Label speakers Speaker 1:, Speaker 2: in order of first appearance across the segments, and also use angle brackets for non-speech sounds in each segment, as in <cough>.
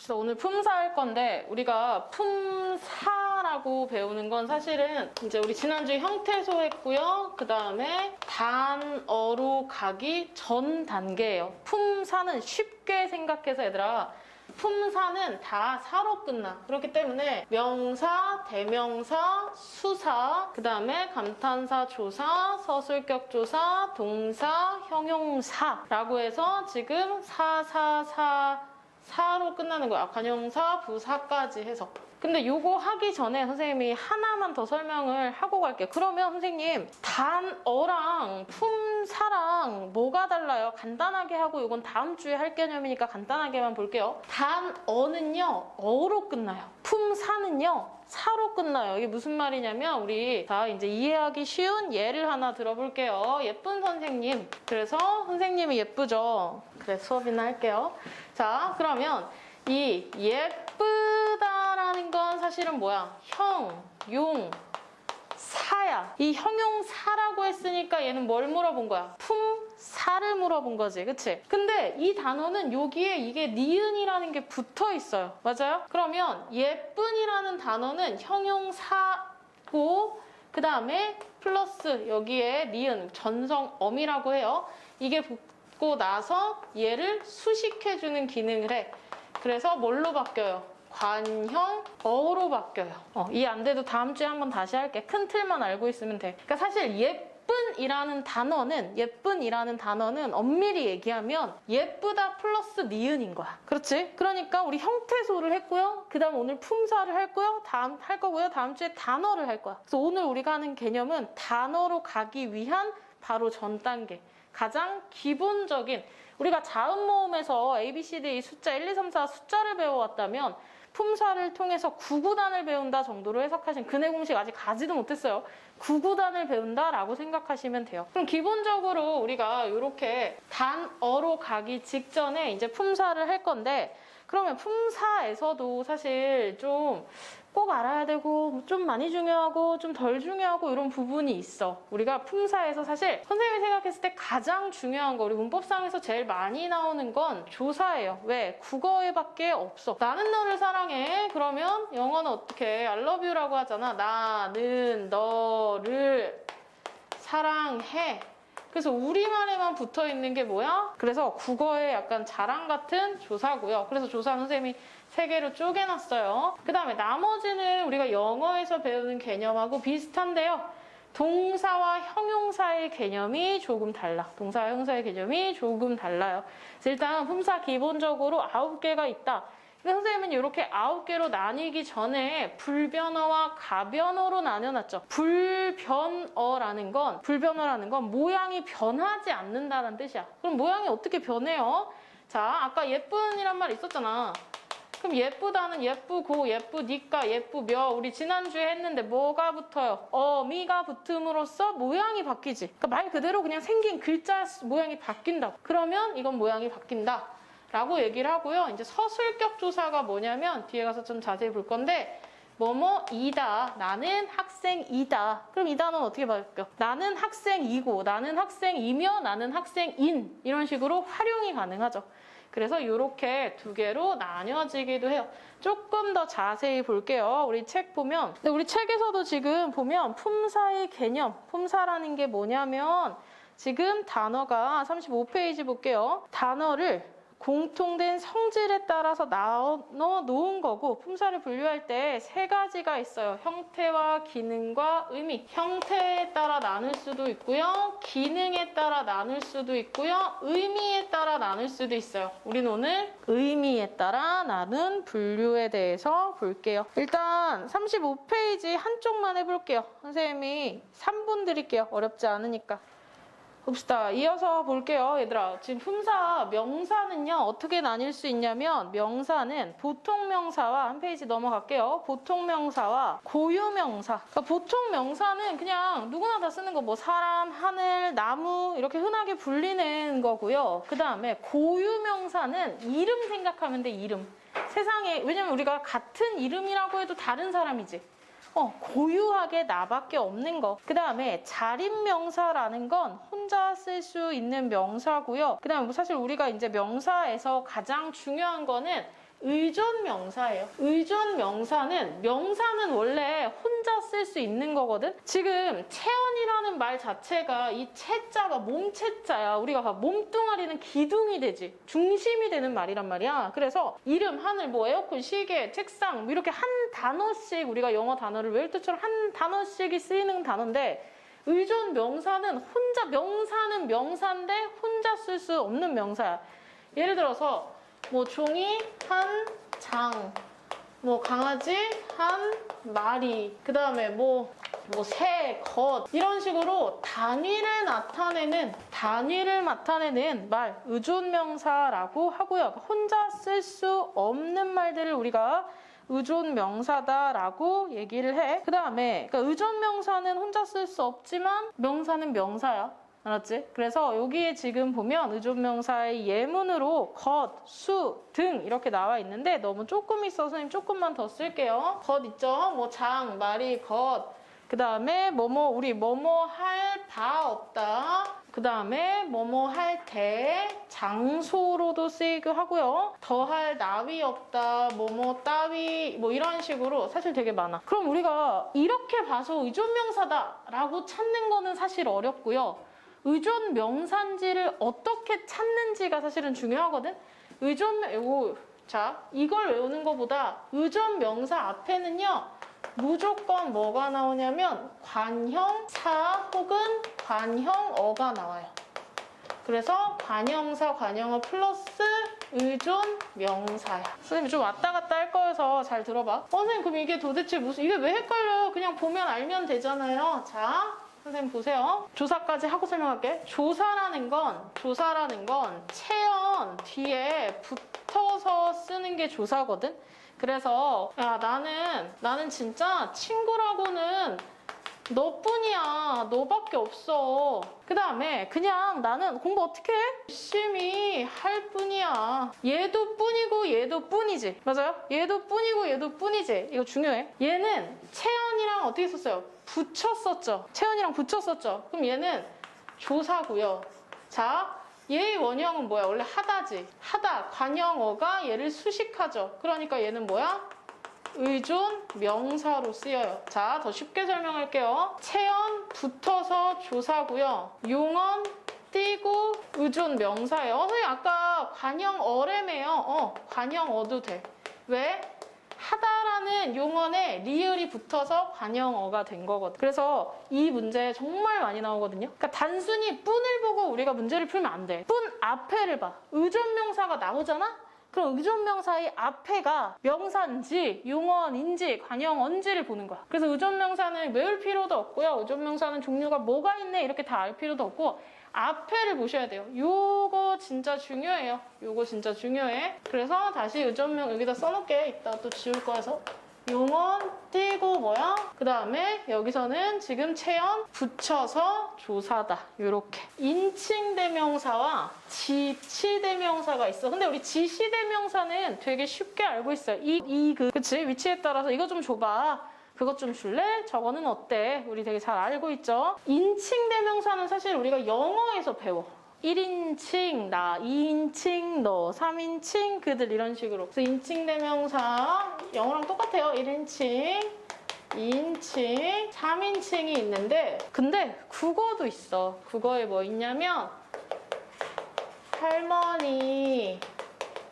Speaker 1: 봅시다. 오늘 품사 할 건데 우리가 품사라고 배우는 건 사실은 이제 우리 지난주에 형태소 했고요. 그 다음에 단어로 가기 전 단계예요. 품사는 쉽게 생각해서 얘들아 품사는 다 사로 끝나. 그렇기 때문에 명사, 대명사, 수사, 그 다음에 감탄사, 조사, 서술격 조사, 동사, 형용사라고 해서 지금 사, 사, 사, 사로 끝나는 거야. 관형사, 부사까지 해서. 근데 요거 하기 전에 선생님이 하나만 더 설명을 하고 갈게요. 그러면 선생님 단어랑 품사랑 뭐가 달라요? 간단하게 하고 이건 다음 주에 할 개념이니까 간단하게만 볼게요. 단어는요 어로 끝나요. 품사는요 사로 끝나요. 이게 무슨 말이냐면 우리 다 이제 이해하기 쉬운 예를 하나 들어볼게요. 예쁜 선생님. 그래서 선생님이 예쁘죠. 그래 수업이나 할게요. 자 그러면 이 예쁘다라는 건 사실은 뭐야? 형, 용, 사야. 이 형용사라고 했으니까 얘는 뭘 물어본 거야? 품사를 물어본 거지. 그치? 근데 이 단어는 여기에 이게 니은이라는 게 붙어 있어요. 맞아요? 그러면 예쁜이라는 단어는 형용사고 그 다음에 플러스 여기에 니은 전성엄이라고 해요. 이게 붙고 나서 얘를 수식해주는 기능을 해. 그래서 뭘로 바뀌어요? 관형 어로 바뀌어요. 어, 이해 안 돼도 다음 주에 한번 다시 할게. 큰 틀만 알고 있으면 돼. 그러니까 사실 예쁜이라는 단어는 예쁜이라는 단어는 엄밀히 얘기하면 예쁘다 플러스 니은인 거야. 그렇지? 그러니까 우리 형태소를 했고요. 그다음 오늘 품사를 했고요. 다음 할 거고요. 다음 주에 단어를 할 거야. 그래서 오늘 우리가 하는 개념은 단어로 가기 위한 바로 전 단계. 가장 기본적인 우리가 자음 모음에서 A, B, C, D 이 숫자 1, 2, 3, 4 숫자를 배워왔다면 품사를 통해서 구구단을 배운다 정도로 해석하신 근해 공식 아직 가지도 못했어요. 구구단을 배운다라고 생각하시면 돼요. 그럼 기본적으로 우리가 이렇게 단어로 가기 직전에 이제 품사를 할 건데 그러면 품사에서도 사실 좀 꼭 알아야 되고 좀 많이 중요하고 좀 덜 중요하고 이런 부분이 있어. 우리가 품사에서 사실 선생님이 생각했을 때 가장 중요한 거 우리 문법상에서 제일 많이 나오는 건 조사예요. 왜? 국어에밖에 없어. 나는 너를 사랑해. 그러면 영어는 어떻게 I love you라고 하잖아. 나는 너를 사랑해. 그래서 우리말에만 붙어 있는 게 뭐야? 그래서 국어의 약간 자랑 같은 조사고요. 그래서 조사 선생님이 세 개로 쪼개놨어요. 그 다음에 나머지는 우리가 영어에서 배우는 개념하고 비슷한데요. 동사와 형용사의 개념이 조금 달라. 동사와 형용사의 개념이 조금 달라요. 그래서 일단 품사 기본적으로 아홉 개가 있다. 선생님은 이렇게 아홉 개로 나뉘기 전에 불변어와 가변어로 나뉘어놨죠. 불변어라는 건 불변어라는 건 모양이 변하지 않는다는 뜻이야. 그럼 모양이 어떻게 변해요? 자, 아까 예쁜이란 말 있었잖아. 그럼 예쁘다는 예쁘고 예쁘니까 예쁘며 우리 지난주에 했는데 뭐가 붙어요? 어미가 붙음으로써 모양이 바뀌지. 그러니까 말 그대로 그냥 생긴 글자 모양이 바뀐다. 그러면 이건 모양이 바뀐다. 라고 얘기를 하고요. 이제 서술격 조사가 뭐냐면 뒤에 가서 좀 자세히 볼 건데 뭐뭐 이다. 나는 학생이다. 그럼 이 단어는 어떻게 바뀌어? 나는 학생이고 나는 학생이며 나는 학생인 이런 식으로 활용이 가능하죠. 그래서 이렇게 두 개로 나뉘어지기도 해요. 조금 더 자세히 볼게요. 우리 책 보면 우리 책에서도 지금 보면 품사의 개념, 품사라는 게 뭐냐면 지금 단어가 35페이지 볼게요. 단어를 공통된 성질에 따라서 나눠 놓은 거고 품사를 분류할 때 세 가지가 있어요. 형태와 기능과 의미. 형태에 따라 나눌 수도 있고요. 기능에 따라 나눌 수도 있고요. 의미에 따라 나눌 수도 있어요. 우리는 오늘 의미에 따라 나눈 분류에 대해서 볼게요. 일단 35페이지 한쪽만 해볼게요. 선생님이 3분 드릴게요. 어렵지 않으니까. 봅시다. 이어서 볼게요. 얘들아. 지금 품사, 명사는요, 어떻게 나뉠 수 있냐면, 명사는 보통 명사와, 한 페이지 넘어갈게요. 보통 명사와 고유 명사. 그러니까 보통 명사는 그냥 누구나 다 쓰는 거, 뭐, 사람, 하늘, 나무, 이렇게 흔하게 불리는 거고요. 그 다음에 고유 명사는 이름 생각하면 돼, 이름. 세상에, 왜냐면 우리가 같은 이름이라고 해도 다른 사람이지. 어, 고유하게 나밖에 없는 거. 그 다음에 자립명사라는 건 혼자 쓸 수 있는 명사고요. 그 다음에 뭐 사실 우리가 이제 명사에서 가장 중요한 거는 의존 명사예요. 의존 명사는 명사는 원래 혼자 쓸 수 있는 거거든. 지금 체온이라는 말 자체가 이 체자가 몸체자야. 우리가 봐 몸뚱아리는 기둥이 되지. 중심이 되는 말이란 말이야. 그래서 이름, 하늘, 뭐 에어컨, 시계, 책상 뭐 이렇게 한 단어씩 우리가 영어 단어를 때처럼 한 단어씩이 쓰이는 단어인데 의존 명사는 혼자 명사는 명사인데 혼자 쓸 수 없는 명사야. 예를 들어서 뭐 종이 한 장, 뭐 강아지 한 마리, 그 다음에 뭐, 뭐 새, 것 이런 식으로 단위를 나타내는 단위를 나타내는 말 의존명사라고 하고요. 그러니까 혼자 쓸 수 없는 말들을 우리가 의존 명사다라고 얘기를 해. 그 다음에 그러니까 의존 명사는 혼자 쓸 수 없지만 명사는 명사야. 알았지? 그래서 여기에 지금 보면 의존 명사의 예문으로 것, 수, 등 이렇게 나와 있는데 너무 조금 있어서 선생님 조금만 더 쓸게요. 것 있죠? 뭐 장, 마리, 것. 그 다음에 뭐뭐 우리 뭐뭐 할 바 없다. 그 다음에 뭐뭐 할때 장소로도 쓰이기도 하고요. 더 할 나위 없다. 뭐뭐 따위 뭐 이런 식으로 사실 되게 많아. 그럼 우리가 이렇게 봐서 의존 명사다라고 찾는 거는 사실 어렵고요. 의존 명사인지를 어떻게 찾는지가 사실은 중요하거든. 의존 명 요거 자 이걸 외우는 것보다 의존 명사 앞에는요 무조건 뭐가 나오냐면 관형사 혹은 관형어가 나와요. 그래서 관형사 관형어 플러스 의존 명사야. 선생님 좀 왔다 갔다 할 거여서 잘 들어봐. 어, 선생님 그럼 이게 도대체 무슨 이게 왜 헷갈려요? 그냥 보면 알면 되잖아요. 자. 선생님 보세요. 조사까지 하고 설명할게. 조사라는 건 조사라는 건 체언 뒤에 붙어서 쓰는 게 조사거든. 그래서 야 나는 나는 진짜 친구라고는 너뿐이야. 너밖에 없어. 그 다음에 그냥 나는 공부 어떻게 해? 열심히 할 뿐이야. 얘도 뿐이고 얘도 뿐이지. 맞아요? 얘도 뿐이고 얘도 뿐이지. 이거 중요해. 얘는 채연이랑 어떻게 썼어요? 붙였었죠. 채연이랑 붙였었죠. 그럼 얘는 조사고요. 자, 얘의 원형은 뭐야? 원래 하다지. 하다. 관형어가 얘를 수식하죠. 그러니까 얘는 뭐야? 의존 명사로 쓰여요. 자, 더 쉽게 설명할게요. 체언 붙어서 조사고요. 용언 띄고 의존 명사예요. 어, 선생님 아까 관형 어래매요. 어, 관형 어도 돼. 왜? 하다라는 용언에 리을이 붙어서 관형어가 된 거거든. 그래서 이 문제 정말 많이 나오거든요. 그러니까 단순히 뿐을 보고 우리가 문제를 풀면 안 돼. 뿐 앞에를 봐. 의존 명사가 나오잖아? 그럼 의존명사의 앞에가 명사인지 용언인지 관형언지를 보는 거야. 그래서 의존명사는 외울 필요도 없고요. 의존명사는 종류가 뭐가 있네 이렇게 다 알 필요도 없고 앞에를 보셔야 돼요. 요거 진짜 중요해요. 요거 진짜 중요해. 그래서 다시 의존명 여기다 써놓을게. 이따 또 지울 거여서. 용언 띄고 뭐야? 그 다음에 여기서는 지금 체언 붙여서 조사다. 요렇게. 인칭 대명사와 지치 대명사가 있어. 근데 우리 지시 대명사는 되게 쉽게 알고 있어요. 이, 이, 그, 그치? 위치에 따라서 이거 좀 줘봐. 그것 좀 줄래? 저거는 어때? 우리 되게 잘 알고 있죠? 인칭 대명사는 사실 우리가 영어에서 배워. 1인칭 나, 2인칭 너, 3인칭 그들 이런 식으로. 그래서 인칭 대명사 영어랑 똑같아요. 1인칭, 2인칭, 3인칭이 있는데 근데 국어도 있어. 국어에 뭐 있냐면 할머니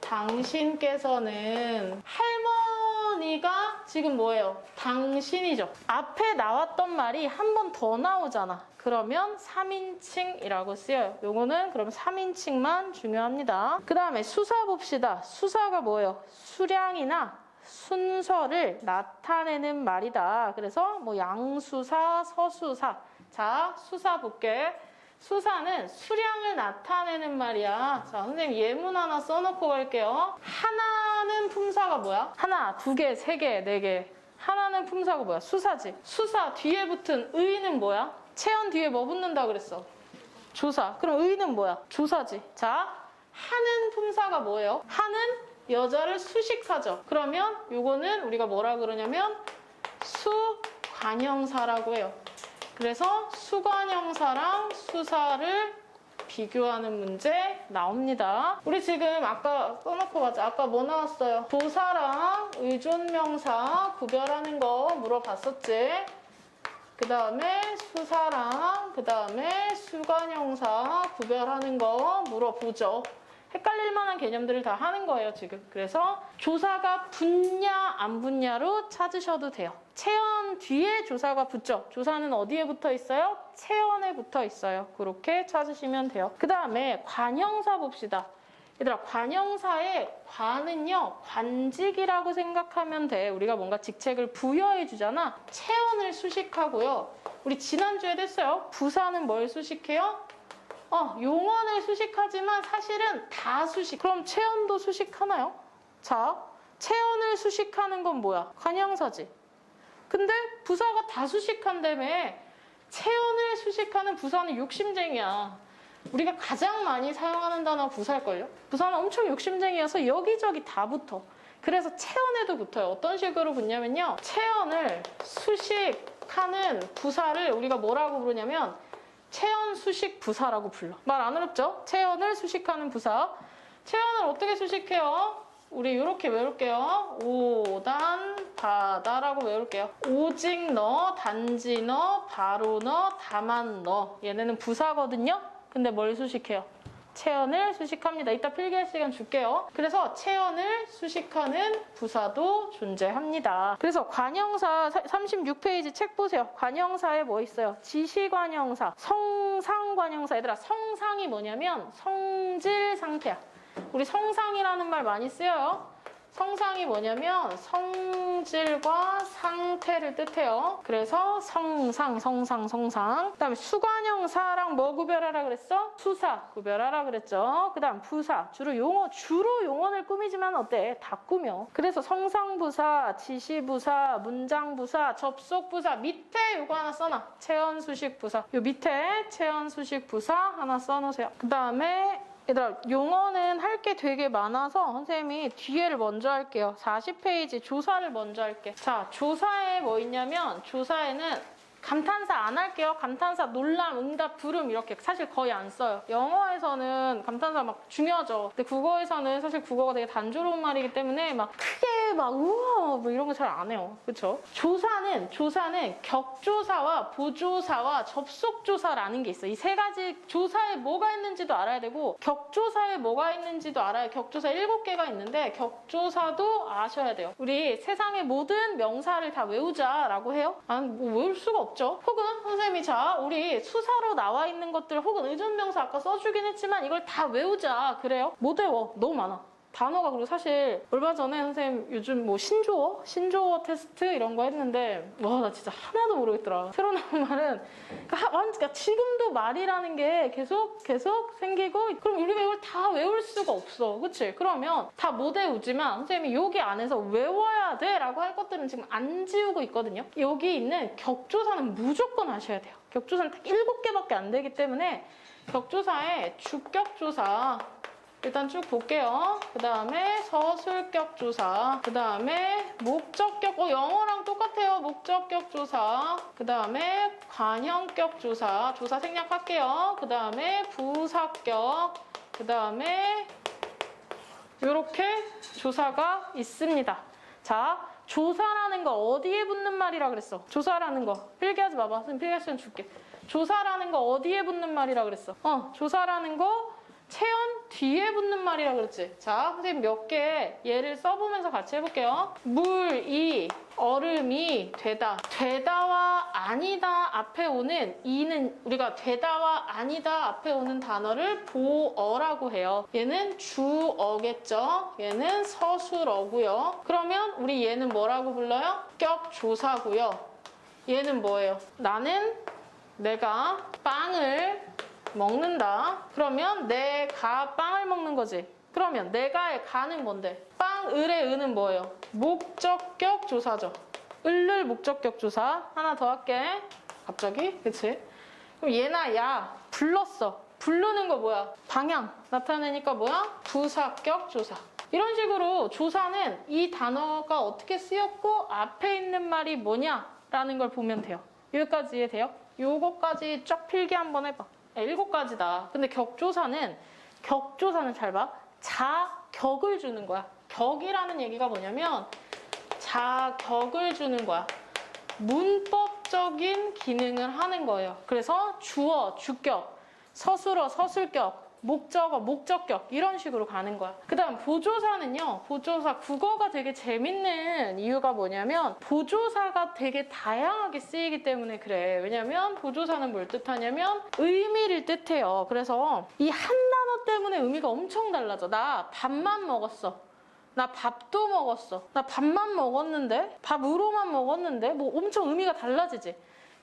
Speaker 1: 당신께서는 할머니가 지금 뭐예요? 당신이죠. 앞에 나왔던 말이 한 번 더 나오잖아. 그러면 3인칭이라고 쓰여요. 요거는 그럼 3인칭만 중요합니다. 그 다음에 수사 봅시다. 수사가 뭐예요? 수량이나 순서를 나타내는 말이다. 그래서 뭐 양수사, 서수사. 자, 수사 볼게. 수사는 수량을 나타내는 말이야. 자, 선생님 예문 하나 써놓고 갈게요. 하나는 품사가 뭐야? 하나, 두 개, 세 개, 네 개. 하나는 품사가 뭐야? 수사지. 수사 뒤에 붙은 의는 뭐야? 체언 뒤에 뭐 붙는다 그랬어? 조사. 그럼 의는 뭐야? 조사지. 자, 하는 품사가 뭐예요? 하는 여자를 수식하죠. 그러면 요거는 우리가 뭐라 그러냐면 수관형사라고 해요. 그래서 수관형사랑 수사를 비교하는 문제 나옵니다. 우리 지금 아까 써놓고 가자. 아까 뭐 나왔어요? 조사랑 의존명사 구별하는 거 물어봤었지? 그 다음에 수사랑 그 다음에 수관형사 구별하는 거 물어보죠. 헷갈릴 만한 개념들을 다 하는 거예요, 지금. 그래서 조사가 붙냐, 안 붙냐로 찾으셔도 돼요. 체언 뒤에 조사가 붙죠. 조사는 어디에 붙어 있어요? 체언에 붙어 있어요. 그렇게 찾으시면 돼요. 그 다음에 관형사 봅시다. 얘들아, 관형사의 관은요, 관직이라고 생각하면 돼. 우리가 뭔가 직책을 부여해 주잖아. 체언을 수식하고요. 우리 지난주에도 했어요. 부사는 뭘 수식해요? 어, 용언을 수식하지만 사실은 다 수식. 그럼 체언도 수식하나요? 자, 체언을 수식하는 건 뭐야? 관형사지. 근데 부사가 다 수식한다며 체언을 수식하는 부사는 욕심쟁이야. 우리가 가장 많이 사용하는 단어 부사일걸요? 부사는 엄청 욕심쟁이여서 여기저기 다 붙어. 그래서 체언에도 붙어요. 어떤 식으로 붙냐면요. 체언을 수식하는 부사를 우리가 뭐라고 부르냐면 체언 수식 부사라고 불러. 말 안 어렵죠? 체언을 수식하는 부사. 체언을 어떻게 수식해요? 우리 이렇게 외울게요. 오단 바다라고 외울게요. 오직 너, 단지 너, 바로 너, 다만 너. 얘네는 부사거든요. 근데 뭘 수식해요? 체언을 수식합니다. 이따 필기할 시간 줄게요. 그래서 체언을 수식하는 부사도 존재합니다. 그래서 관형사 36페이지 책 보세요. 관형사에 뭐 있어요? 지시관형사, 성상관형사. 얘들아 성상이 뭐냐면 성질 상태야. 우리 성상이라는 말 많이 쓰여요. 성상이 뭐냐면 성질과 상태를 뜻해요. 그래서 성상, 성상, 성상. 그 다음에 수관형사랑 뭐 구별하라 그랬어? 수사 구별하라 그랬죠. 그 다음 부사 주로 용어 주로 용언을 꾸미지만 어때? 다 꾸며. 그래서 성상부사, 지시부사, 문장부사, 접속부사 밑에 요거 하나 써놔. 체언수식부사. 요 밑에 체언수식부사 하나 써놓으세요. 그 다음에 얘들아 용어는 할 게 되게 많아서 선생님이 뒤에를 먼저 할게요. 40페이지 조사를 먼저 할게. 자 조사에 뭐 있냐면 조사에는 감탄사 안 할게요. 감탄사 놀람, 응답, 부름 이렇게 사실 거의 안 써요. 영어에서는 감탄사 막 중요하죠. 근데 국어에서는 사실 국어가 되게 단조로운 말이기 때문에 막 크게 막 우와 뭐 이런 거 잘 안 해요. 그렇죠? 조사는 조사는 격조사와 보조사와 접속조사라는 게 있어요. 이 세 가지 조사에 뭐가 있는지도 알아야 되고 격조사에 뭐가 있는지도 알아야 격조사 일곱 개가 있는데 격조사도 아셔야 돼요. 우리 세상의 모든 명사를 다 외우자라고 해요? 아니 뭐 외울 수가 없 죠. 혹은 선생님이 자 우리 수사로 나와 있는 것들 혹은 의존명사 아까 써주긴 했지만 이걸 다 외우자 그래요? 못 외워. 너무 많아. 단어가 그리고 사실 얼마 전에 선생님 요즘 뭐 신조어? 신조어 테스트 이런 거 했는데 와 나 진짜 하나도 모르겠더라. 새로 나온 말은 그러니까 지금도 말이라는 게 계속 계속 생기고 그럼 우리가 이걸 다 외울 수가 없어. 그치? 그러면 다 못 외우지만 선생님이 여기 안에서 외워야 돼 라고 할 것들은 지금 안 지우고 있거든요. 여기 있는 격조사는 무조건 하셔야 돼요. 격조사는 딱 일곱 개밖에 안 되기 때문에 격조사에 주격조사 일단 쭉 볼게요. 그 다음에 서술격 조사. 그 다음에 목적격, 어, 영어랑 똑같아요. 목적격 조사. 그 다음에 관형격 조사. 조사 생략할게요. 그 다음에 부사격. 그 다음에 이렇게 조사가 있습니다. 자, 조사라는 거 어디에 붙는 말이라 그랬어? 조사라는 거. 필기하지 마봐. 시간 줄게. 조사라는 거 어디에 붙는 말이라 그랬어? 어, 조사라는 거 체언 뒤에 붙는 말이라 그랬지. 자, 선생님 몇개 예를 써보면서 같이 해볼게요. 물, 이, 얼음이 되다. 되다와 아니다 앞에 오는 이는 우리가 되다와 아니다 앞에 오는 단어를 보어라고 해요. 얘는 주어겠죠. 얘는 서술어고요. 그러면 우리 얘는 뭐라고 불러요? 격조사고요. 얘는 뭐예요? 나는 내가 빵을 먹는다. 그러면 내가 빵을 먹는 거지. 그러면 내가의 가는 뭔데? 빵 을의 은은 뭐예요? 목적격 조사죠. 을을 목적격 조사. 하나 더 할게. 갑자기? 그치? 그럼 얘나 야 불렀어. 부르는 거 뭐야? 방향 나타내니까 뭐야? 부사격 조사. 이런 식으로 조사는 이 단어가 어떻게 쓰였고 앞에 있는 말이 뭐냐라는 걸 보면 돼요. 여기까지 이해돼요? 요거까지 쫙 필기 한번 해봐. 일곱 가지다. 근데 격조사는 격조사는 잘 봐. 자격을 주는 거야. 격이라는 얘기가 뭐냐면 자격을 주는 거야. 문법적인 기능을 하는 거예요. 그래서 주어, 주격, 서술어, 서술격, 목적어, 목적격 이런 식으로 가는 거야. 그다음 보조사는요. 보조사 국어가 되게 재밌는 이유가 뭐냐면 보조사가 되게 다양하게 쓰이기 때문에 그래. 왜냐면 보조사는 뭘 뜻하냐면 의미를 뜻해요. 그래서 이 한 단어 때문에 의미가 엄청 달라져. 나 밥만 먹었어. 나 밥도 먹었어. 나 밥만 먹었는데? 밥으로만 먹었는데? 뭐 엄청 의미가 달라지지?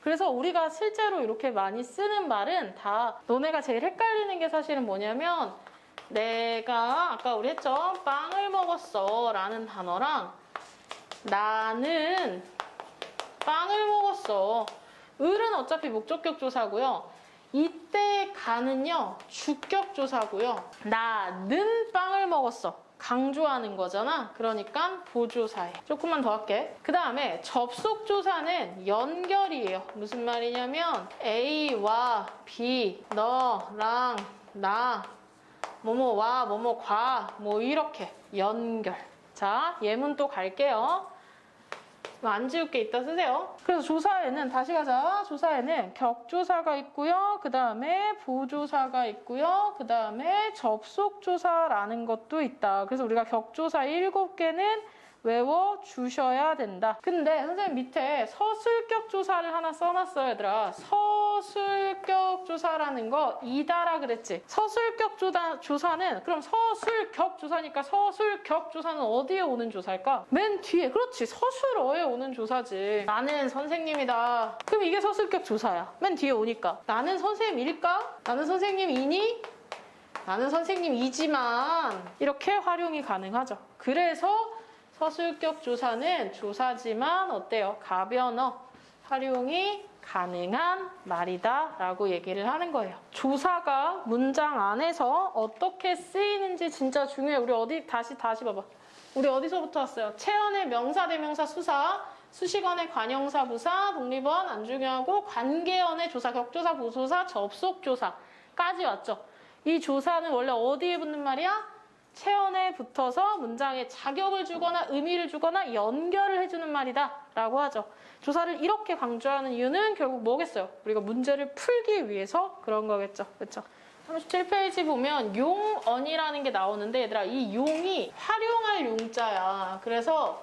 Speaker 1: 그래서 우리가 실제로 이렇게 많이 쓰는 말은 다 너네가 제일 헷갈리는 게 사실은 뭐냐면 내가 아까 우리 했죠? 빵을 먹었어 라는 단어랑 나는 빵을 먹었어. 을은 어차피 목적격 조사고요. 이때 가는요 주격 조사고요. 나는 빵을 먹었어. 강조하는 거잖아. 그러니까 보조사에. 조금만 더 할게. 그 다음에 접속 조사는 연결이에요. 무슨 말이냐면 A와 B, 너랑 나, 뭐뭐와 뭐뭐과 뭐 이렇게 연결. 자, 예문 또 갈게요. 뭐안 지울 게 있다 쓰세요. 그래서 조사에는 다시 가자. 조사에는 격조사가 있고요. 그 다음에 보조사가 있고요. 그 다음에 접속조사라는 것도 있다. 그래서 우리가 격조사 7개는 외워 주셔야 된다. 근데 선생님 밑에 서술격 조사를 하나 써놨어요, 얘들아. 서술격 조사라는 거 이다라 그랬지. 서술격 조사, 조사는 그럼 서술격 조사니까 서술격 조사는 어디에 오는 조사일까? 맨 뒤에. 그렇지. 서술어에 오는 조사지. 나는 선생님이다. 그럼 이게 서술격 조사야. 맨 뒤에 오니까. 나는 선생님일까? 나는 선생님이니? 나는 선생님이지만 이렇게 활용이 가능하죠. 그래서 서술격 조사는 조사지만 어때요? 가변어 활용이 가능한 말이다 라고 얘기를 하는 거예요. 조사가 문장 안에서 어떻게 쓰이는지 진짜 중요해. 우리 어디 다시 다시 봐봐. 우리 어디서부터 왔어요? 체언의 명사 대명사 수사 수식원의 관형사 부사 독립원 안 중요하고 관계원의 조사 격조사 보조사 접속조사까지 왔죠. 이 조사는 원래 어디에 붙는 말이야? 체언에 붙어서 문장에 자격을 주거나 의미를 주거나 연결을 해주는 말이다 라고 하죠. 조사를 이렇게 강조하는 이유는 결국 뭐겠어요? 우리가 문제를 풀기 위해서 그런 거겠죠. 그렇죠? 37페이지 보면 용언이라는 게 나오는데 얘들아 이 용이 활용할 용자야. 그래서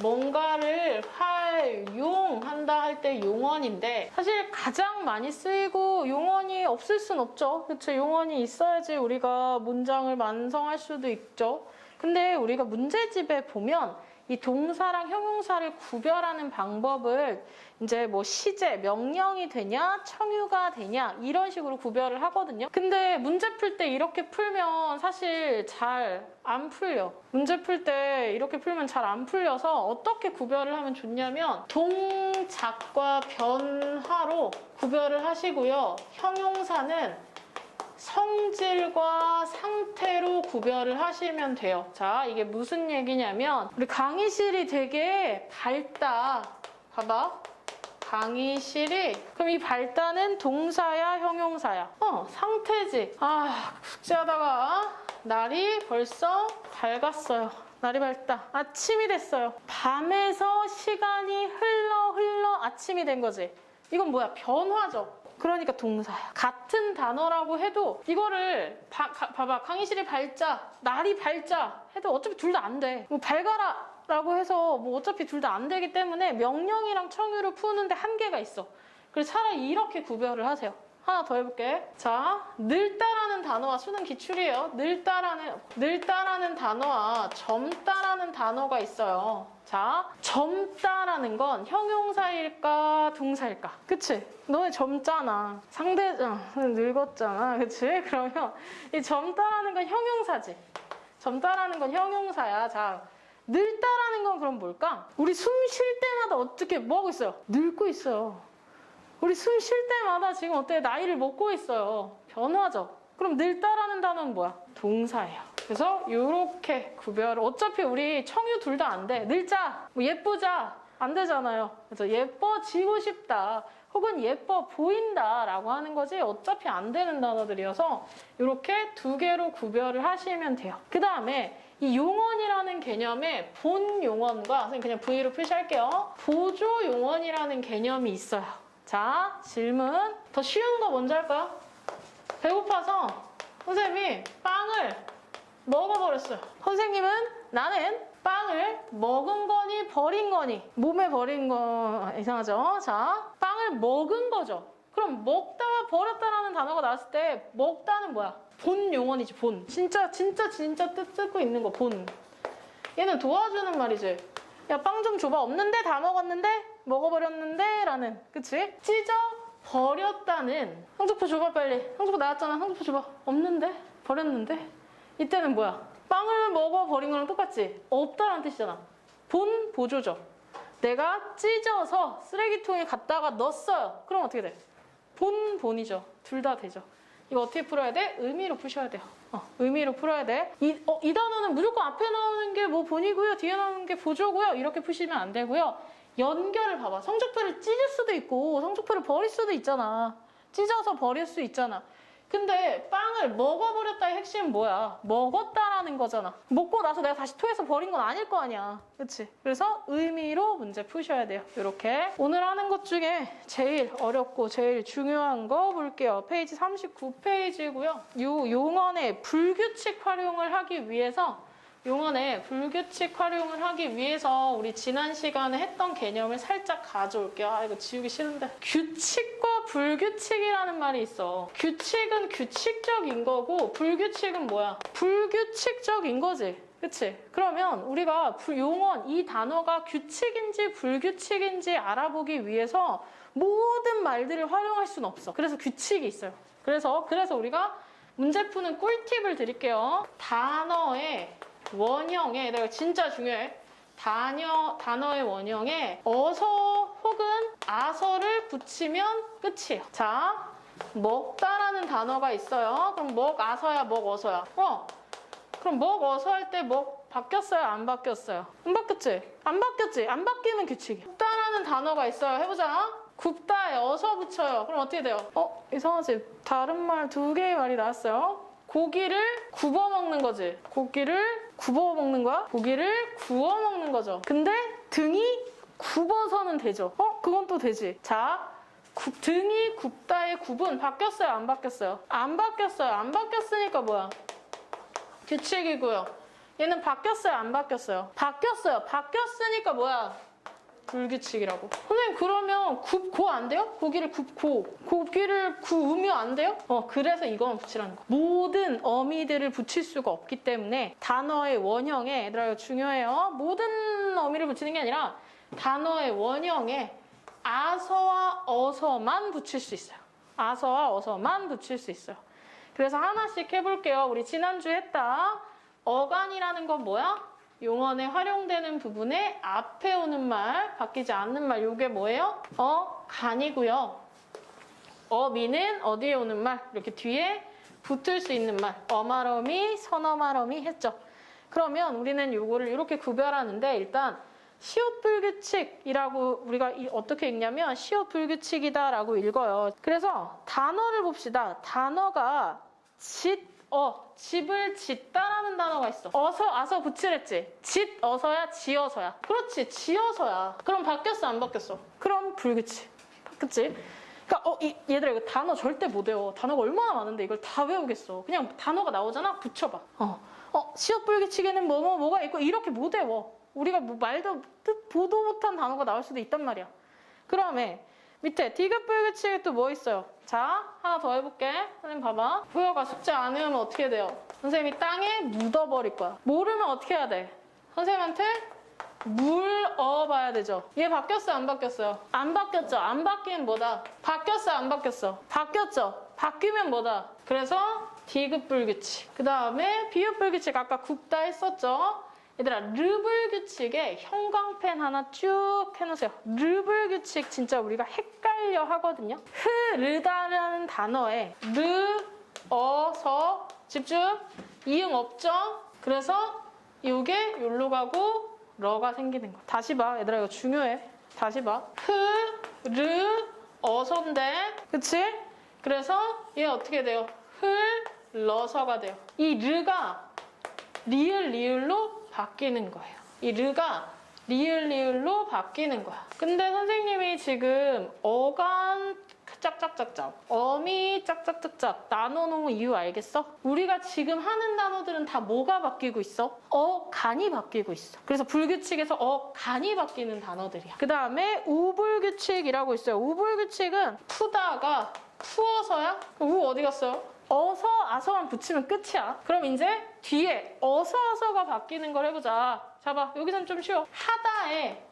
Speaker 1: 뭔가를 활용한다 할 때 용언인데 사실 가장 많이 쓰이고 용언이 없을 순 없죠. 그렇죠? 용언이 있어야지 우리가 문장을 완성할 수도 있죠. 근데 우리가 문제집에 보면 이 동사랑 형용사를 구별하는 방법을 이제 뭐 시제, 명령이 되냐, 청유가 되냐 이런 식으로 구별을 하거든요. 근데 문제 풀 때 이렇게 풀면 사실 잘 안 풀려. 문제 풀 때 이렇게 풀면 잘 안 풀려서 어떻게 구별을 하면 좋냐면 동작과 변화로 구별을 하시고요. 형용사는 성질과 상태로 구별을 하시면 돼요. 자, 이게 무슨 얘기냐면 우리 강의실이 되게 밝다. 봐봐. 강의실이 그럼 이 밝다는 동사야 형용사야? 어, 상태지. 아, 숙제하다가 날이 벌써 밝았어요. 날이 밝다. 아침이 됐어요. 밤에서 시간이 흘러 흘러 아침이 된 거지. 이건 뭐야? 변화죠. 그러니까 동사야. 같은 단어라고 해도 이거를 봐, 가- 봐봐. 강의실이 밝자, 날이 밝자 해도 어차피 둘 다 안 돼. 뭐 밝아라 라고 해서 뭐 어차피 둘 다 안 되기 때문에 명령이랑 청유를 푸는데 한계가 있어. 그래서 차라리 이렇게 구별을 하세요. 하나 더 해볼게. 자, 늙다라는 단어와 수능 기출이에요. 늙다라는, 늙다라는 단어와 젊다라는 단어가 있어요. 자, 젊다라는 건 형용사일까, 동사일까? 그치? 너네 젊잖아. 상대, 어, 늙었잖아. 그치? <laughs> 그러면 이 젊다라는 건 형용사지. 젊다라는 건 형용사야. 자, 늙다라는 건 그럼 뭘까? 우리 숨 쉴 때마다 어떻게, 뭐 하고 있어요? 늙고 있어요. 우리 숨 쉴 때마다 지금 어때? 나이를 먹고 있어요. 변화죠. 그럼 늙다라는 단어는 뭐야? 동사예요. 그래서 이렇게 구별을 어차피 우리 청유 둘 다 안 돼. 늙자, 뭐 예쁘자, 안 되잖아요. 그래서 예뻐지고 싶다. 혹은 예뻐 보인다라고 하는 거지 어차피 안 되는 단어들이어서 이렇게 두 개로 구별을 하시면 돼요. 그 다음에 이 용언이라는 개념의 본 용언과 선생님 그냥 V로 표시할게요. 보조 용언이라는 개념이 있어요. 자, 질문. 더 쉬운 거 먼저 할까요? 배고파서 선생님이 빵을 먹어버렸어요. 선생님은 나는 빵을 먹은 거니 버린 거니 몸에 버린 거 이상하죠? 자, 빵을 먹은 거죠. 그럼 먹다가 버렸다라는 단어가 나왔을 때 먹다는 뭐야? 본 용언이지 본. 진짜 진짜 진짜 뜻 쓰고 있는 거 본. 얘는 도와주는 말이지. 야 빵 좀 줘봐. 없는데 다 먹었는데 먹어버렸는데 라는 그치? 찢어 버렸다는 황조포 줘봐 빨리. 황조포 나왔잖아. 황조포 줘봐. 없는데 버렸는데 이때는 뭐야? 빵을 먹어버린 거랑 똑같지? 없다라는 뜻이잖아. 본 보조죠. 내가 찢어서 쓰레기통에 갖다가 넣었어요. 그럼 어떻게 돼? 본 본이죠. 둘 다 되죠. 이거 어떻게 풀어야 돼? 의미로 푸셔야 돼요. 어, 의미로 풀어야 돼. 이, 어, 이 단어는 무조건 앞에 나오는 게 뭐 본이고요. 뒤에 나오는 게 보조고요. 이렇게 푸시면 안 되고요. 연결을 봐봐. 성적표를 찢을 수도 있고 성적표를 버릴 수도 있잖아. 찢어서 버릴 수 있잖아. 근데 빵을 먹어버렸다의 핵심은 뭐야? 먹었다라는 거잖아. 먹고 나서 내가 다시 토해서 버린 건 아닐 거 아니야. 그치? 그래서 의미로 문제 푸셔야 돼요. 이렇게. 오늘 하는 것 중에 제일 어렵고 제일 중요한 거 볼게요. 페이지 39페이지고요. 요 용언의 불규칙 활용을 하기 위해서 용언의 불규칙 활용을 하기 위해서 우리 지난 시간에 했던 개념을 살짝 가져올게요. 아, 이거 지우기 싫은데. 규칙과 불규칙이라는 말이 있어. 규칙은 규칙적인 거고, 불규칙은 뭐야? 불규칙적인 거지. 그치? 그러면 우리가 불- 용언, 이 단어가 규칙인지 불규칙인지 알아보기 위해서 모든 말들을 활용할 수는 없어. 그래서 규칙이 있어요. 그래서, 그래서 우리가 문제 푸는 꿀팁을 드릴게요. 단어의 원형에, 내가 진짜 중요해. 단어, 단어의 원형에 어서 혹은 아서를 붙이면 끝이에요. 자, 먹다라는 단어가 있어요. 그럼 먹, 아서야, 먹, 어서야. 어, 그럼 먹, 어서 할 때 먹 바뀌었어요? 안 바뀌었어요? 안 바뀌었지? 안 바뀌었지? 안 바뀌면 규칙이야. 굽다라는 단어가 있어요. 해보자. 굽다에 어서 붙여요. 그럼 어떻게 돼요? 어, 이상하지? 다른 말 두 개의 말이 나왔어요. 고기를 굽어 먹는 거지. 고기를 굽어 먹는 거야? 고기를 구워 먹는 거죠. 근데 등이 굽어서는 되죠. 어? 그건 또 되지. 자, 굽- 등이 굽다의 굽은 바뀌었어요? 안 바뀌었어요? 안 바뀌었어요. 안 바뀌었으니까 뭐야? 규칙이고요. 얘는 바뀌었어요? 안 바뀌었어요? 바뀌었어요. 바뀌었으니까 뭐야? 불규칙이라고. 선생님 그러면 굽고 안 돼요? 고기를 굽고 고기를 구우면 안 돼요? 어 그래서 이거만 붙이라는 거. 모든 어미들을 붙일 수가 없기 때문에 단어의 원형에 얘들아 이거 중요해요. 모든 어미를 붙이는 게 아니라 단어의 원형에 아서와 어서만 붙일 수 있어요. 아서와 어서만 붙일 수 있어요. 그래서 하나씩 해볼게요. 우리 지난주에 했다. 어간이라는 건 뭐야? 용언에 활용되는 부분에 앞에 오는 말, 바뀌지 않는 말, 요게 뭐예요? 어, 간이고요. 어미는 어디에 오는 말? 이렇게 뒤에 붙을 수 있는 말. 어말어미, 선어말어미 했죠. 그러면 우리는 요거를 이렇게 구별하는데 일단 시옷 불규칙이라고 우리가 이- 어떻게 읽냐면 시옷 불규칙이다라고 읽어요. 그래서 단어를 봅시다. 단어가 짓, 어, 집을 짓다라는 단어가 있어. 어서, 아서 붙이랬지. 짓, 어서야, 지어서야. 그렇지, 지어서야. 그럼 바뀌었어, 안 바뀌었어? 그럼 불규칙. 그치? 그러니까 어, 이, 얘들아 이거 단어 절대 못 외워. 단어가 얼마나 많은데 이걸 다 외우겠어. 그냥 단어가 나오잖아? 붙여봐. 어, 어 시옷 불규칙에는 뭐, 뭐, 뭐가 있고 이렇게 못 외워. 우리가 뭐 말도 뜻 보도 못한 단어가 나올 수도 있단 말이야. 그 다음에 밑에 디귿 불규칙에 또뭐 있어요? 자, 하나 더 해볼게. 선생님 봐봐. 부여가 숙제 안 외우면 어떻게 돼요? 선생님이 땅에 묻어버릴 거야. 모르면 어떻게 해야 돼? 선생님한테 물 어봐야 되죠. 얘 바뀌었어요? 안 바뀌었어요? 안 바뀌었죠. 안 바뀌면 뭐다? 바뀌었어? 안 바뀌었어? 바뀌었죠. 바뀌면 뭐다? 그래서 디귿 불규칙. 그 다음에 비읍 불규칙 아까 굽다 했었죠. 얘들아 르블 규칙에 형광펜 하나 쭉 해놓으세요. 르블 규칙 진짜 우리가 헷갈려 하거든요. 흐르다라는 단어에 르, 어, 서 집중 이응 없죠. 그래서 이게 여기로 가고 러가 생기는 거야. 다시 봐. 얘들아 이거 중요해. 다시 봐. 흐, 르, 어선데. 그치? 그래서 얘 어떻게 돼요? 흘, 러서가 돼요. 이 르가 리을 리을로 바뀌는 거예요. 이 르가 리을 리을로 바뀌는 거야. 근데 선생님이 지금 어간 짝짝짝짝, 어미 짝짝짝짝 나눠놓은 이유 알겠어? 우리가 지금 하는 단어들은 다 뭐가 바뀌고 있어? 어 간이 바뀌고 있어. 그래서 불규칙에서 어 간이 바뀌는 단어들이야. 그 다음에 우불규칙이라고 있어요. 우불규칙은 푸다가 푸어서야? 우 어디 갔어요? 어서 아서만 붙이면 끝이야. 그럼 이제 뒤에 어서 아서가 바뀌는 걸 해보자. 잡아. 여기선 좀 쉬워. 하다에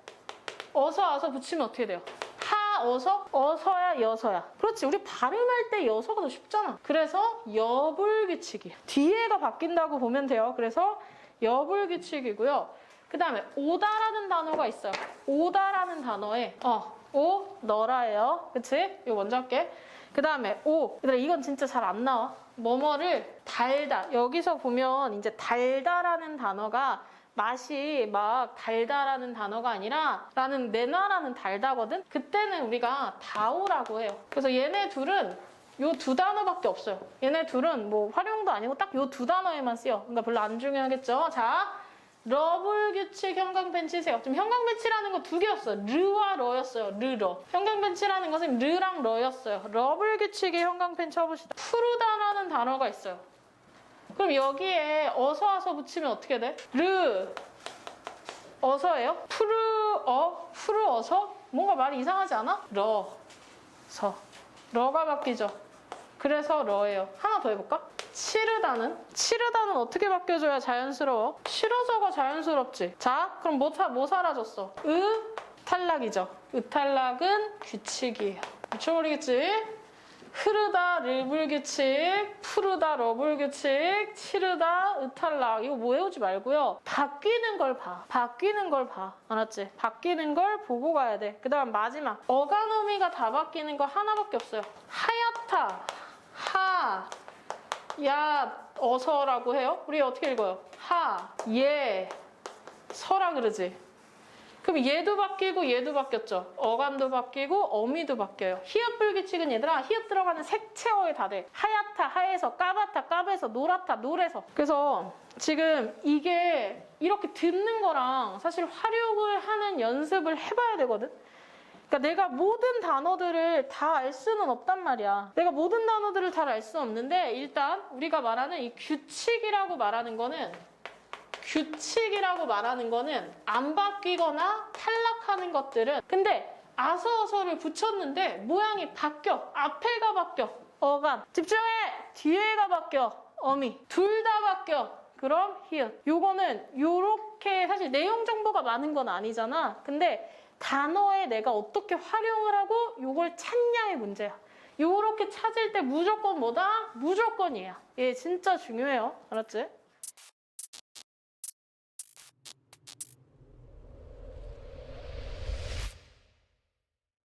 Speaker 1: 어서 아서 붙이면 어떻게 돼요? 하 어서 어서야 여서야. 그렇지. 우리 발음할 때 여서가 더 쉽잖아. 그래서 여불규칙이야. 뒤에가 바뀐다고 보면 돼요. 그래서 여불규칙이고요. 그 다음에 오다라는 단어가 있어요. 오다라는 단어에 어, 오, 너라예요. 그치? 이거 먼저 할게. 그 다음에 오. 이건 진짜 잘 안 나와. 뭐뭐를 달다. 여기서 보면 이제 달다라는 단어가 맛이 막 달다라는 단어가 아니라 나는 내놔라는 달다거든? 그때는 우리가 다오라고 해요. 그래서 얘네 둘은 요 두 단어밖에 없어요. 얘네 둘은 뭐 활용도 아니고 딱 요 두 단어에만 쓰여. 그러니까 별로 안 중요하겠죠? 자, 러블 규칙 형광펜 치세요. 지금 형광펜 치라는 거 두 개였어요. 르와 러였어요. 르, 러. 형광펜 치라는 것은 르랑 러였어요. 러블 규칙의 형광펜 쳐봅시다. 푸르다라는 단어가 있어요. 그럼 여기에 어서 와서 붙이면 어떻게 돼? 르 어서예요? 푸르 어 푸르 어서 뭔가 말이 이상하지 않아? 러서 러가 바뀌죠. 그래서 러예요. 하나 더 해볼까? 치르다는 치르다는 어떻게 바뀌어줘야 자연스러워? 싫어서가 자연스럽지. 자, 그럼 뭐, 사, 뭐 사라졌어? 으 탈락이죠. 으탈락은 규칙이에요. 미쳐버리겠지? 흐르다 르불규칙, 푸르다 러불규칙, 치르다 으탈락 이거 뭐 외우지 말고요. 바뀌는 걸 봐. 바뀌는 걸 봐. 알았지? 바뀌는 걸 보고 가야 돼. 그 다음 마지막 어가노미가 다 바뀌는 거 하나밖에 없어요. 하얗다, 하, 야, 어서라고 해요. 우리 어떻게 읽어요? 하, 예, 서라 그러지. 그럼 얘도 바뀌고 얘도 바뀌었죠. 어감도 바뀌고 어미도 바뀌어요. 히읗 불규칙은 얘들아 히읗 들어가는 색채어에 다 돼. 하얗다 하에서 까맣다 까매서 노랗다 노래서. 그래서 지금 이게 이렇게 듣는 거랑 사실 활용을 하는 연습을 해봐야 되거든. 그러니까 내가 모든 단어들을 다 알 수는 없단 말이야. 내가 모든 단어들을 다 알 수 없는데 일단 우리가 말하는 이 규칙이라고 말하는 거는 규칙이라고 말하는 거는 안 바뀌거나 탈락하는 것들은 근데 아서어서를 붙였는데 모양이 바뀌어. 앞에가 바뀌어. 어감 집중해. 뒤에가 바뀌어. 어미. 둘 다 바뀌어. 그럼 히읗 요거는 요렇게 사실 내용 정보가 많은 건 아니잖아. 근데 단어에 내가 어떻게 활용을 하고 요걸 찾냐의 문제야 요렇게 찾을 때 무조건 뭐다? 무조건이야 얘 진짜 중요해요 알았지?